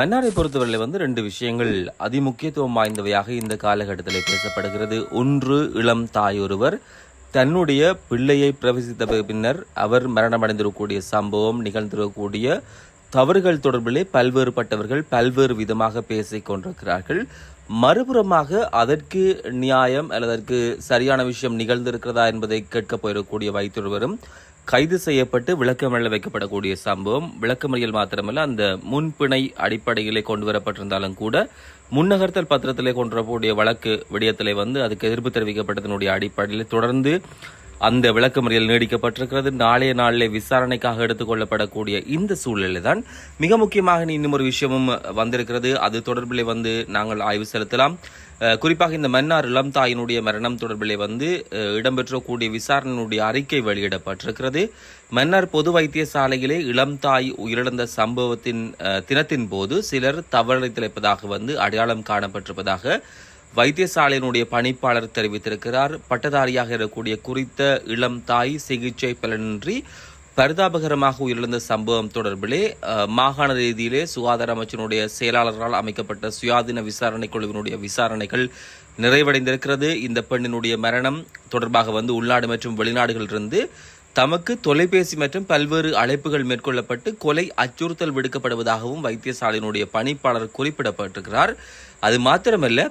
மன்னாரை பொறுத்தவரையில் வந்து ரெண்டு விஷயங்கள் அதிமுக்கியத்துவம் வாய்ந்தவையாக இந்த காலகட்டத்தில் பேசப்படுகிறது. ஒன்று இளம் தாயொருவர் தன்னுடைய பிள்ளையை பிரவேசித்த பின்னர் அவர் மரணமடைந்திருக்கக்கூடிய சம்பவம் நிகழ்ந்திருக்கக்கூடிய தவறுகள் தொடர்பிலே பல்வேறுபட்டவர்கள் பல்வேறு விதமாக பேசிக் கொண்டிருக்கிறார்கள். மறுபுறமாக அதற்கு நியாயம் அல்லது அதற்கு சரியான விஷயம் நிகழ்ந்திருக்கிறதா என்பதை கேட்கப் போயிருக்கக்கூடிய வைத்தொருவரும் கைது செய்யப்பட்டு விளக்கமறியல் வைக்கப்படக்கூடிய சம்பவம் விளக்கமறியல் மாத்திரமல்ல அந்த முன்பிணை அடிப்படையிலே கொண்டு வரப்பட்டிருந்தாலும் கூட முன்னகர்த்தல் பத்திரத்திலே கொண்டு வரக்கூடிய வழக்கு விடயத்திலே வந்து அதுக்கு எதிர்ப்பு தெரிவிக்கப்பட்டதனுடைய அடிப்படையில் தொடர்ந்து அந்த விளக்கமறியல் நீடிக்கப்பட்டிருக்கிறது. நாளைய நாளில் விசாரணைக்காக எடுத்துக்கொள்ளப்படக்கூடிய இந்த சூழலில் தான் மிக முக்கியமாக நீ இன்னும் ஒரு விஷயமும் வந்திருக்கிறது. அது தொடர்பிலே வந்து நாங்கள் ஆய்வு செலுத்தலாம். குறிப்பாக இந்த மன்னார் இளம் தாயினுடைய மரணம் தொடர்பிலே வந்து இடம்பெற்றக்கூடிய விசாரணையினுடைய அறிக்கை வெளியிடப்பட்டிருக்கிறது. மன்னார் பொது வைத்தியசாலையிலே இளம் தாய் உயிரிழந்த சம்பவத்தின் தினத்தின் போது சிலர் தவறிழைத்திருப்பதாக வந்து அடையாளம் காணப்பட்டிருப்பதாக வைத்தியசாலையினுடைய பணிப்பாளர் தெரிவித்திருக்கிறார். பட்டதாரியாக இருக்கக்கூடிய குறித்த இளம் தாய் சிகிச்சை பலனின்றி பரிதாபகரமாக உயிரிழந்த சம்பவம் தொடர்பிலே மாகாண ரீதியிலே சுகாதார அமைச்சனுடைய செயலாளரால் அமைக்கப்பட்ட சுயாதீன விசாரணை குழுவினுடைய விசாரணைகள் நிறைவடைந்திருக்கிறது. இந்த பெண்ணினுடைய மரணம் தொடர்பாக வந்து உள்நாடு மற்றும் வெளிநாடுகளிலிருந்து தமக்கு தொலைபேசி மற்றும் பல்வேறு அழைப்புகள் மேற்கொள்ளப்பட்டு கொலை அச்சுறுத்தல் விடுக்கப்படுவதாகவும் வைத்தியசாலையினுடைய பணிப்பாளர் குறிப்பிடப்பட்டிருக்கிறார். அது மாத்திரமல்ல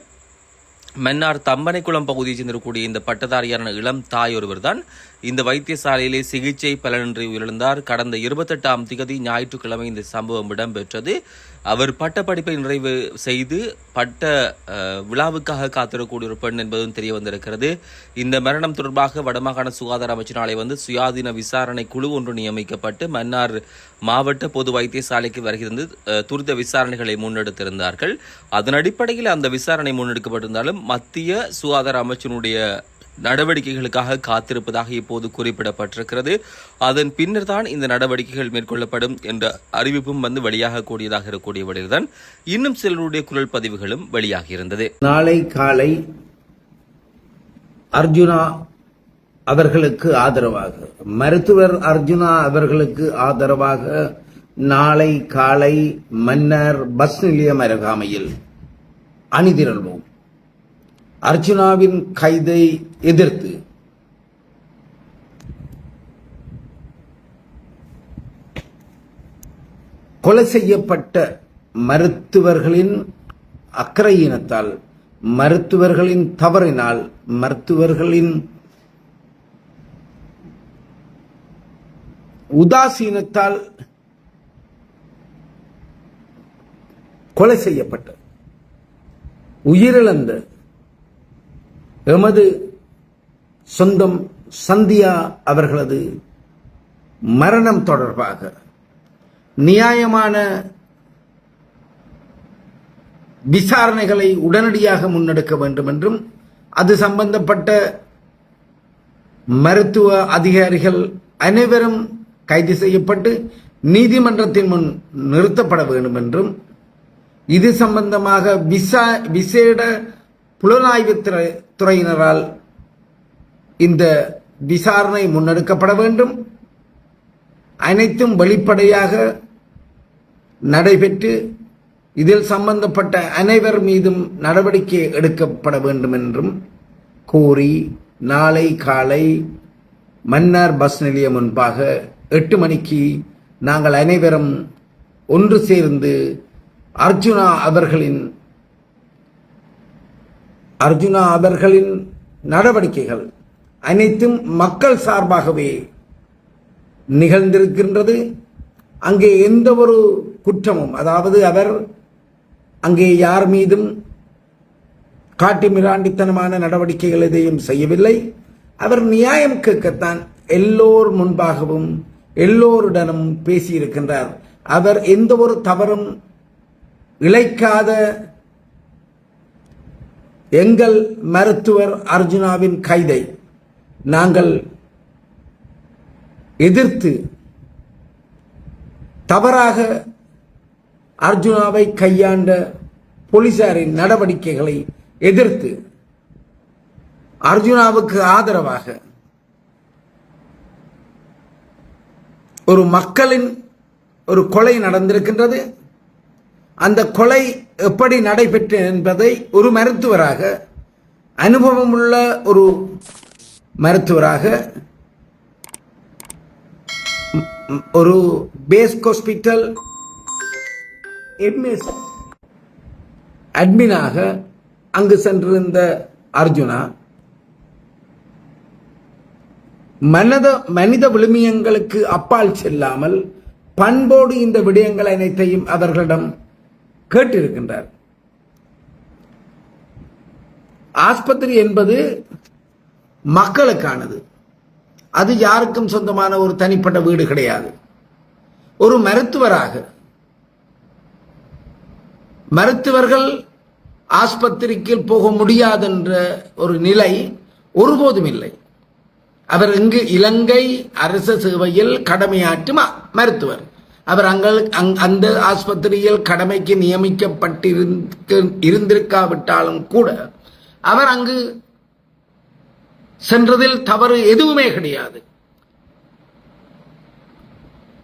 மன்னார் தம்பனைக்குளம் பகுதியைச் சேர்ந்திருக்கக்கூடிய இந்த பட்டதாரியான இளம் தாய் ஒருவர் தான் இந்த வைத்தியசாலையிலே சிகிச்சை பலனின்றி உயிரிழந்தார். கடந்த இருபத்தெட்டாம் திகதி ஞாயிற்றுக்கிழமை இந்த சம்பவம் இடம்பெற்றது. அவர் பட்டப்படிப்பை நிறைவு செய்து பட்ட விழாவுக்காக காத்திருக்கக்கூடிய ஒரு பெண் என்பதும் தெரிய வந்திருக்கிறது. இந்த மரணம் தொடர்பாக வடமாகாண சுகாதார அமைச்சினாலே வந்து சுயாதீன விசாரணை குழு ஒன்று நியமிக்கப்பட்டு மன்னார் மாவட்ட பொது வைத்தியசாலைக்கு வருகிறது. துரித விசாரணைகளை முன்னெடுத்திருந்தார்கள். அதன் அடிப்படையில் அந்த விசாரணை முன்னெடுக்கப்பட்டிருந்தாலும் மத்திய சுகாதார அமைச்சினுடைய நடவடிக்கைகளுக்காக காத்திருப்பதாக இப்போது குறிப்பிடப்பட்டிருக்கிறது. அதன் பின்னர் தான் இந்த நடவடிக்கைகள் மேற்கொள்ளப்படும் என்ற அறிவிப்பும் வந்து வெளியாக கூடியதாக இருக்கக்கூடிய வழியில்தான் இன்னும் சிலருடைய குரல் பதிவுகளும் வெளியாகி இருந்தது. நாளை காலை அர்ஜுனா அவர்களுக்கு ஆதரவாக மருத்துவர் அர்ஜுனா அவர்களுக்கு ஆதரவாக நாளை காலை மன்னர் பஸ் நிலையம் அருகாமையில் அணிதிரள்வோம். அர்ஜுனாவின் கைதை எதிர்த்து. கொலை செய்யப்பட்ட மருத்துவர்களின் அக்கறையினத்தால் மருத்துவர்களின் தவறினால் மருத்துவர்களின் உதாசீனத்தால் கொலை செய்யப்பட்ட உயிரிழந்த எமது சொந்தம் சந்தியா அவர்களது மரணம் தொடர்பாக நியாயமான விசாரணைகளை உடனடியாக முன்னெடுக்க வேண்டும் என்றும் அது சம்பந்தப்பட்ட மருத்துவ அதிகாரிகள் அனைவரும் கைது செய்யப்பட்டு நீதிமன்றத்தின் முன் நிறுத்தப்பட வேண்டும் என்றும் இது சம்பந்தமாக விசா விசேட புலனாய்வு துறை- துறையினரால் இந்த விசாரணை முன்னெடுக்கப்பட வேண்டும். அனைத்தும் வெளிப்படையாக நடைபெற்று இதில் சம்பந்தப்பட்ட அனைவர் மீதும் நடவடிக்கை எடுக்கப்பட வேண்டும் என்றும் கோரி நாளை காலை மன்னார் பஸ் நிலையம் முன்பாக எட்டு மணிக்கு நாங்கள் அனைவரும் ஒன்று சேர்ந்து அர்ஜுனா அவர்களின் அர்ஜுனா அவர்களின் நடவடிக்கைகள் அனைத்தும் மக்கள் சார்பாகவே நிகழ்ந்திருக்கின்றது. அங்கே எந்த ஒரு குற்றமும் அதாவது அவர் அங்கே யார் மீதும் காட்டு மிராண்டித்தனமான நடவடிக்கைகள் எதையும் செய்யவில்லை. அவர் நியாயம் கேட்கத்தான் எல்லோர் முன்பாகவும் எல்லோருடனும் பேசியிருக்கின்றார். அவர் எந்த ஒரு தவறும் இழைக்காத எங்கள் மருத்துவர் அர்ஜுனாவின் கைதை. நாங்கள் எதிர்த்து தவறாக அர்ஜுனாவை கையாண்ட போலீசாரின் நடவடிக்கைகளை எதிர்த்து அர்ஜுனாவுக்கு ஆதரவாக ஒரு மக்களின் ஒரு கொலை நடந்திருக்கின்றது. அந்த கொலை எப்படி நடைபெற்று என்பதை ஒரு மருத்துவராக அனுபவமுள்ள ஒரு மருத்துவராக ஒரு பேஸ் ஹாஸ்பிட்டல் எம்எஸ் அட்மினாக அங்கு சென்றிருந்த அர்ஜுனா மனத மனித விழுமியங்களுக்கு அப்பால் செல்லாமல் பண்போடு இந்த விடயங்கள் அனைத்தையும் அவர்களிடம் கேட்டிருக்கின்றார். ஆஸ்பத்திரி என்பது மக்களுக்கானது. அது யாருக்கும் சொந்தமான ஒரு தனிப்பட்ட வீடு கிடையாது. ஒரு மருத்துவராக மருத்துவர்கள் ஆஸ்பத்திரிக்கு போக முடியாதென்ற ஒரு நிலை ஒருபோதும் இல்லை. அவர் இங்கு இலங்கை அரச சேவையில் கடமையாற்றும் மருத்துவர். அவர் அங்கள் அந்த ஆஸ்பத்திரியில் கடமைக்கு நியமிக்கப்பட்டிருக்க இருந்திருக்காவிட்டாலும் கூட அவர் அங்கு சென்றதில் தவறு எதுவுமே கிடையாது.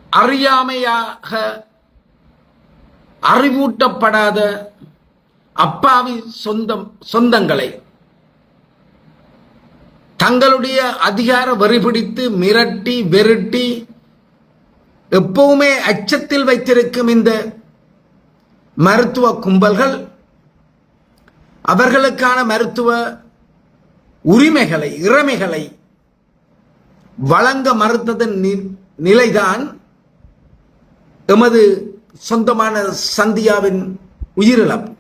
அறியாமையாக அறிவூட்டப்படாத அப்பாவி சொந்தம் சொந்தங்களை தங்களுடைய அதிகார வரி பிடித்து மிரட்டி வெருட்டி எப்பவுமே அச்சத்தில் வைத்திருக்கும் இந்த மருத்துவ கும்பல்கள் அவர்களுக்கான மருத்துவ உரிமைகளை இறமைகளை வழங்க மறுத்ததன் நி- நிலைதான் எமது சொந்தமான சந்தியாவின் உயிரிழப்பு.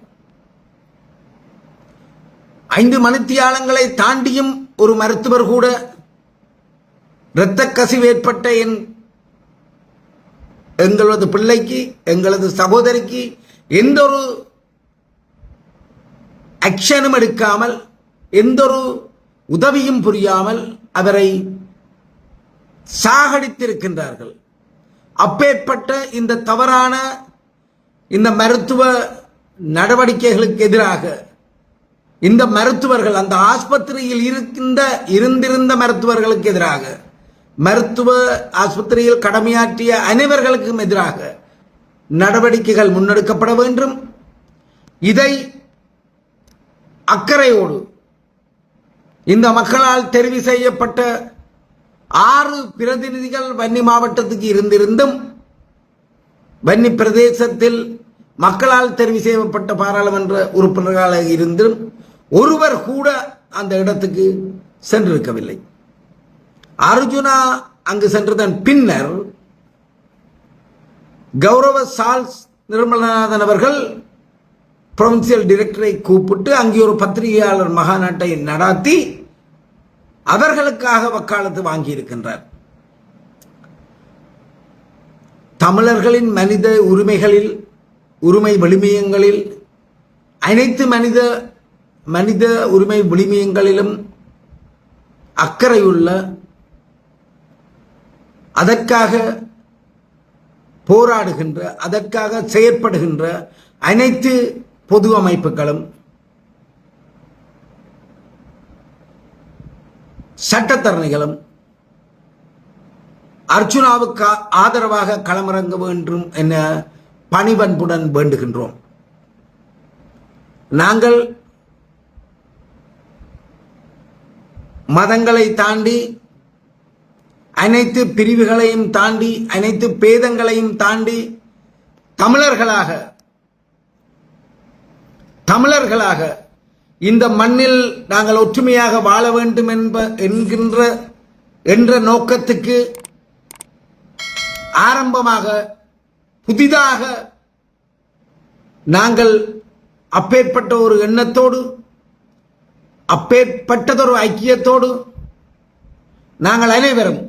ஐந்து மணித்தியாலங்களை தாண்டியும் ஒரு மருத்துவர் கூட இரத்த கசிவு ஏற்பட்ட என் எங்களது பிள்ளைக்கு எங்களது சகோதரிக்கு எந்த ஒரு ஆக்ஷனும் எடுக்காமல் எந்த ஒரு உதவியும் புரியாமல் அவரை சாகடித்திருக்கின்றார்கள். அப்பேற்பட்ட இந்த தவறான இந்த மருத்துவ நடவடிக்கைகளுக்கு எதிராக இந்த மருத்துவர்கள் அந்த ஆஸ்பத்திரியில் இருக்கின்ற இருந்திருந்த மருத்துவர்களுக்கு எதிராக மருத்துவ ஆஸ்பத்திரியில் கடமையாற்றிய அனைவர்களுக்கும் எதிராக நடவடிக்கைகள் முன்னெடுக்கப்பட வேண்டும். இதை அக்கறையோடு இந்த மக்களால் தெரிவு செய்யப்பட்ட ஆறு பிரதிநிதிகள் வன்னி மாவட்டத்துக்கு இருந்திருந்தும் வன்னி பிரதேசத்தில் மக்களால் தெரிவு செய்யப்பட்ட பாராளுமன்ற உறுப்பினர்களாக இருந்தும் ஒருவர் கூட அந்த இடத்துக்கு சென்றிருக்கவில்லை. அர்ஜுனா அங்கு சென்றதன் பின்னர் கௌரவ சால்ஸ் நிர்மலநாதன் அவர்கள் ப்ரொவின்சியல் டிரெக்டரை கூப்பிட்டு அங்கே ஒரு பத்திரிகையாளர் மகாநாட்டை நடாத்தி அவர்களுக்காக வக்காலத்து வாங்கியிருக்கின்றார். தமிழர்களின் மனித உரிமைகளில் உரிமை விழுமியங்களில் அனைத்து மனித மனித உரிமை வலிமையங்களிலும் அக்கறையுள்ள அதற்காக போராடுகின்ற அதற்காக செயற்படுகின்ற அனைத்து பொது அமைப்புகளும் சட்டத்தரணிகளும் அர்ச்சுனாவுக்கு ஆதரவாக களமிறங்க வேண்டும் என பணிவன்புடன் வேண்டுகின்றோம். நாங்கள் மதங்களை தாண்டி அனைத்து பிரிவுகளையும் தாண்டி அனைத்து பேதங்களையும் தாண்டி தமிழர்களாக தமிழர்களாக இந்த மண்ணில் நாங்கள் ஒற்றுமையாக வாழ வேண்டும் என்ப என்கின்ற என்ற நோக்கத்துக்கு ஆரம்பமாக புதிதாக நாங்கள் அப்பேற்பட்ட ஒரு எண்ணத்தோடு அப்பேற்பட்டதொரு ஐக்கியத்தோடு நாங்கள் அனைவரும்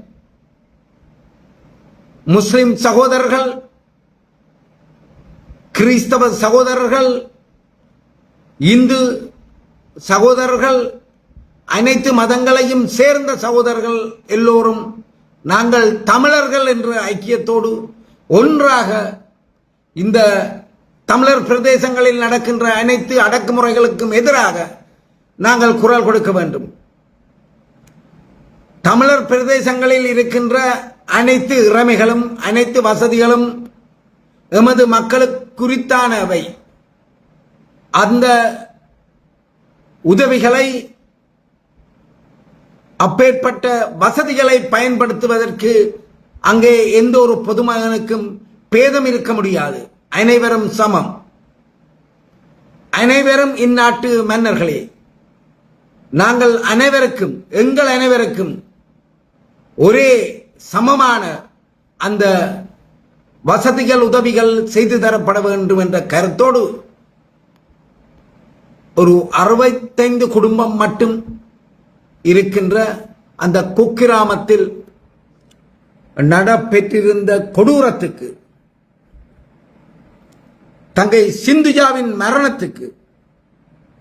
முஸ்லிம் சகோதரர்கள் கிறிஸ்தவ சகோதரர்கள் இந்து சகோதரர்கள் அனைத்து மதங்களையும் சேர்ந்த சகோதரர்கள் எல்லோரும் நாங்கள் தமிழர்கள் என்ற ஐக்கியத்தோடு ஒன்றாக இந்த தமிழர் பிரதேசங்களில் நடக்கின்ற அனைத்து அடக்குமுறைகளுக்கும் எதிராக நாங்கள் குரல் கொடுக்க வேண்டும். தமிழர் பிரதேசங்களில் இருக்கின்ற அனைத்து இறமைகளும் அனைத்து வசதிகளும் எமது மக்களுக்குரித்தானவை அந்த உதவிகளை அப்பேற்பட்ட வசதிகளை பயன்படுத்துவதற்கு அங்கே எந்த ஒரு பொதுமகனுக்கும் பேதம் இருக்க முடியாது. அனைவரும் சமம். அனைவரும் இந்நாட்டு மன்னர்களே நாங்கள் அனைவருக்கும் எங்கள் அனைவருக்கும் ஒரே சமமான அந்த வசதிகள் உதவிகள் செய்து தரப்பட வேண்டும் என்ற கருத்தோடு ஒரு அறுபத்தைந்து குடும்பம் மட்டும் இருக்கின்ற அந்த குக்கிராமத்தில் நடப்பெற்றிருந்த கொடூரத்துக்கு தங்கை சிந்துஜாவின் மரணத்துக்கு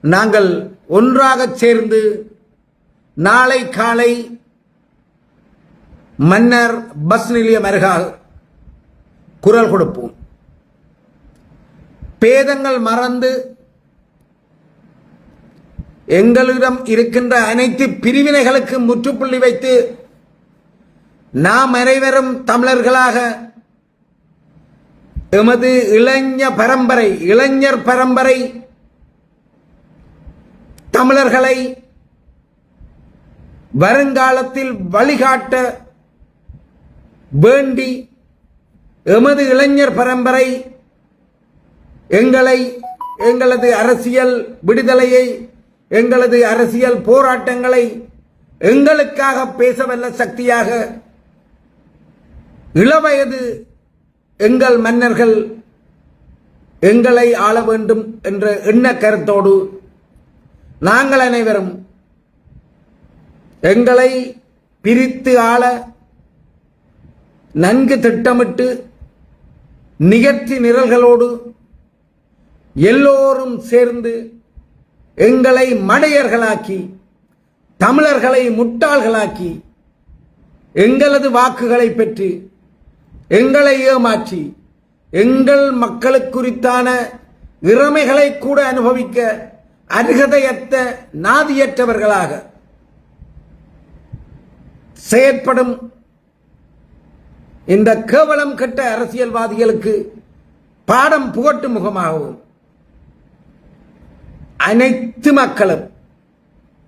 நாங்கள் ஒன்றாக சேர்ந்து நாளை காலை மன்னர் பஸ் நிலையம் அருகால் குரல் கொடுப்போம். பேதங்கள் மறந்து எங்களிடம் இருக்கின்ற அனைத்து பிரிவினைகளுக்கு முற்றுப்புள்ளி வைத்து நாம் அனைவரும் தமிழர்களாக எமது இளைஞ பரம்பரை இளைஞர் பரம்பரை தமிழர்களை வருங்காலத்தில் வழிகாட்ட வேண்டி எமது இளைஞர் பரம்பரை எங்களை எங்களது அரசியல் விடுதலையை எங்களது அரசியல் போராட்டங்களை எங்களுக்காக பேசவல்ல சக்தியாக இளவயது எங்கள் மன்னர்கள் எங்களை ஆள வேண்டும் என்ற எண்ண கருத்தோடு நாங்கள் அனைவரும் எங்களை பிரித்து ஆள நன்கு திட்டமிட்டு நிகழ்ச்சி நிரல்களோடு எல்லோரும் சேர்ந்து எங்களை மடையர்களாக்கி தமிழர்களை முட்டாள்களாக்கி எங்களது வாக்குகளை பெற்று எங்களை ஏமாற்றி எங்கள் மக்களுக்குரித்தான இறமைகளை கூட அனுபவிக்க அருகதையற்ற நாதியற்றவர்களாக செயற்படும் இந்த கேவலம் கெட்ட அரசியல்வாதிகளுக்கு பாடம் புகட்டும் முகமாகவும் அனைத்து மக்களும்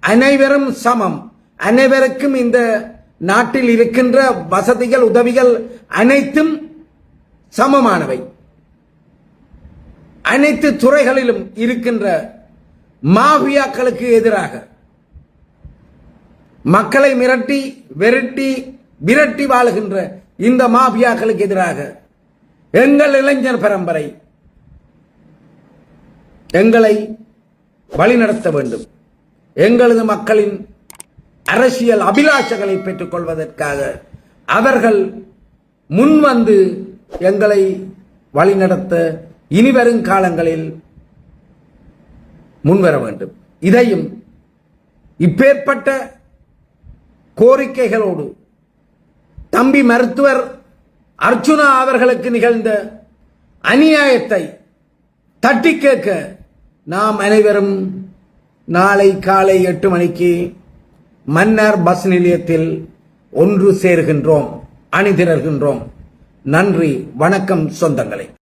அனைவரும் சமம். அனைவருக்கும் இந்த நாட்டில் இருக்கின்ற வசதிகள் உதவிகள் அனைத்தும் சமமானவை. அனைத்து துறைகளிலும் இருக்கின்ற மாஃபியாக்களுக்கு எதிராக மக்களை மிரட்டி விரட்டி விரட்டி வாழுகின்ற இந்த மாபியாக்களுக்கு எதிராக எங்கள் இளைஞர் பரம்பரை எங்களை வழிநடத்த வேண்டும். எங்களது மக்களின் அரசியல் அபிலாஷங்களை பெற்றுக் கொள்வதற்காக அவர்கள் முன்வந்து எங்களை வழிநடத்த இனிவரும் காலங்களில் முன்வர வேண்டும். இதையும் இப்பேற்பட்ட கோரிக்கைகளோடு தம்பி மருத்துவர் அர்ச்சுனா அவர்களுக்கு நிகழ்ந்த அநியாயத்தை தட்டி கேட்க நாம் அனைவரும் நாளை காலை எட்டு மணிக்கு மன்னர் பஸ் நிலையத்தில் ஒன்று சேர்கின்றோம் அணிதிரர்கின்றோம். நன்றி வணக்கம் சொந்தங்களை.